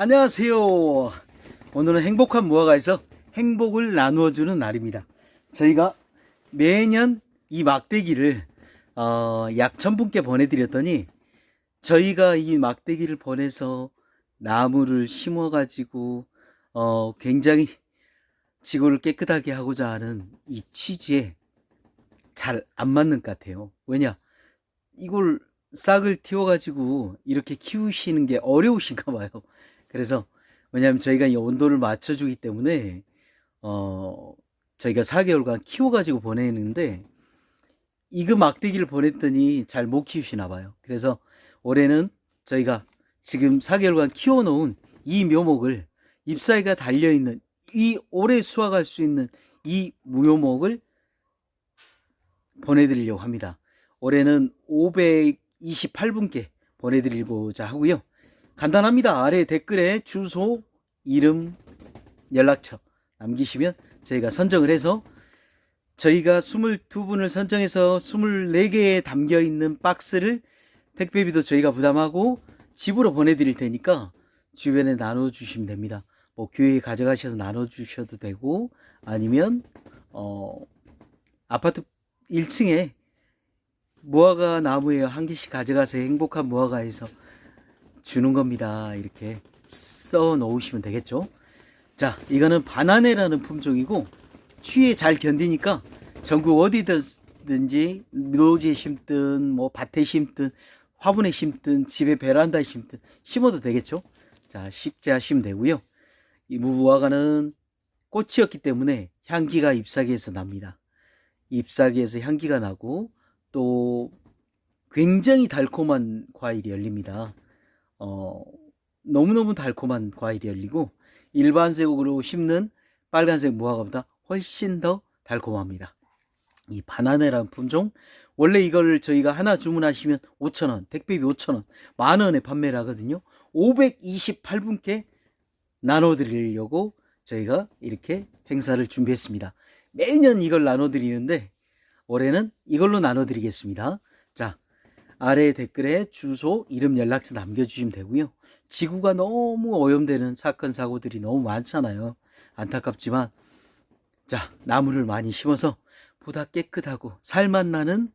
안녕하세요. 오늘은 행복한 무화과에서 행복을 나누어주는 날입니다. 저희가 매년 이 막대기를 어, 약 천분께 보내드렸더니 저희가 이 막대기를 보내서 나무를 심어가지고 어, 굉장히 지구를 깨끗하게 하고자 하는 이 취지에 잘 안 맞는 것 같아요. 왜냐? 이걸 싹을 틔워가지고 이렇게 키우시는 게 어려우신가 봐요. 그래서 왜냐하면 저희가 이 온도를 맞춰주기 때문에 어 저희가 4개월간 키워가지고 보내는데 이그 막대기를 보냈더니 잘 못 키우시나 봐요. 그래서 올해는 저희가 지금 4개월간 키워놓은 이 묘목을 잎사귀가 달려있는 이 오래 수확할 수 있는 이 무효목을 보내드리려고 합니다. 올해는 528분께 보내드리고자 하고요. 간단합니다. 아래 댓글에 주소, 이름, 연락처 남기시면 저희가 선정을 해서 저희가 22분을 선정해서 24개에 담겨 있는 박스를 택배비도 저희가 부담하고 집으로 보내드릴 테니까 주변에 나눠주시면 됩니다. 뭐 교회에 가져가셔서 나눠주셔도 되고 아니면 어 아파트 1층에 무화과 나무에 한 개씩 가져가서 행복한 무화과에서 주는 겁니다. 이렇게 써 놓으시면 되겠죠. 자, 이거는 바나네라는 품종이고 추위에 잘 견디니까 전국 어디든지 노지에 심든 뭐 밭에 심든 화분에 심든 집에 베란다에 심든 심어도 되겠죠. 자, 식재하시면 되고요. 이 무화과는 꽃이었기 때문에 향기가 잎사귀에서 납니다. 잎사귀에서 향기가 나고 또 굉장히 달콤한 과일이 열립니다. 어, 너무너무 달콤한 과일이 열리고 일반색으로 심는 빨간색 무화과보다 훨씬 더 달콤합니다. 이 바나네라는 품종 원래 이걸 저희가 하나 주문하시면 5,000원, 택배비 5,000원, 만 원에 판매를 하거든요. 528분께 나눠드리려고 저희가 이렇게 행사를 준비했습니다. 매년 이걸 나눠드리는데 올해는 이걸로 나눠드리겠습니다. 자, 아래 댓글에 주소, 이름, 연락처 남겨주시면 되고요. 지구가 너무 오염되는 사건, 사고들이 너무 많잖아요. 안타깝지만, 자, 나무를 많이 심어서 보다 깨끗하고 살맛 나는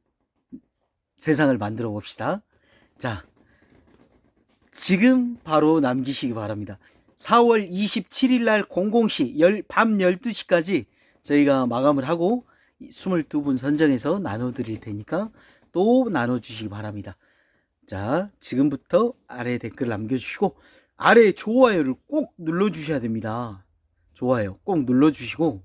세상을 만들어 봅시다. 자, 지금 바로 남기시기 바랍니다. 4월 27일 날 00시 열, 밤 12시까지 저희가 마감을 하고 22분 선정해서 나눠드릴 테니까 또 나눠주시기 바랍니다. 자, 지금부터 아래 댓글 남겨주시고 아래 좋아요를 꼭 눌러주셔야 됩니다. 좋아요 꼭 눌러주시고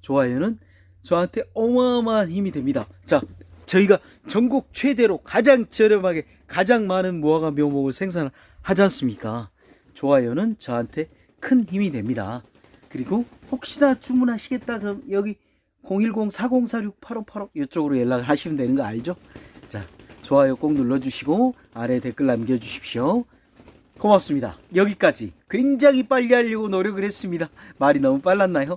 좋아요는 저한테 어마어마한 힘이 됩니다. 자, 저희가 전국 최대로 가장 저렴하게 가장 많은 무화과 묘목을 생산하지 않습니까? 좋아요는 저한테 큰 힘이 됩니다. 그리고 혹시나 주문하시겠다 그럼 여기 010-4046-8585 이쪽으로 연락을 하시면 되는 거 알죠? 자, 좋아요 꼭 눌러주시고 아래 댓글 남겨주십시오. 고맙습니다. 여기까지 굉장히 빨리 하려고 노력을 했습니다. 말이 너무 빨랐나요?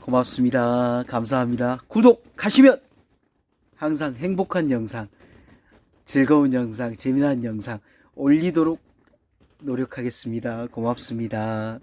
고맙습니다. 감사합니다. 구독하시면 항상 행복한 영상, 즐거운 영상, 재미난 영상 올리도록 노력하겠습니다. 고맙습니다.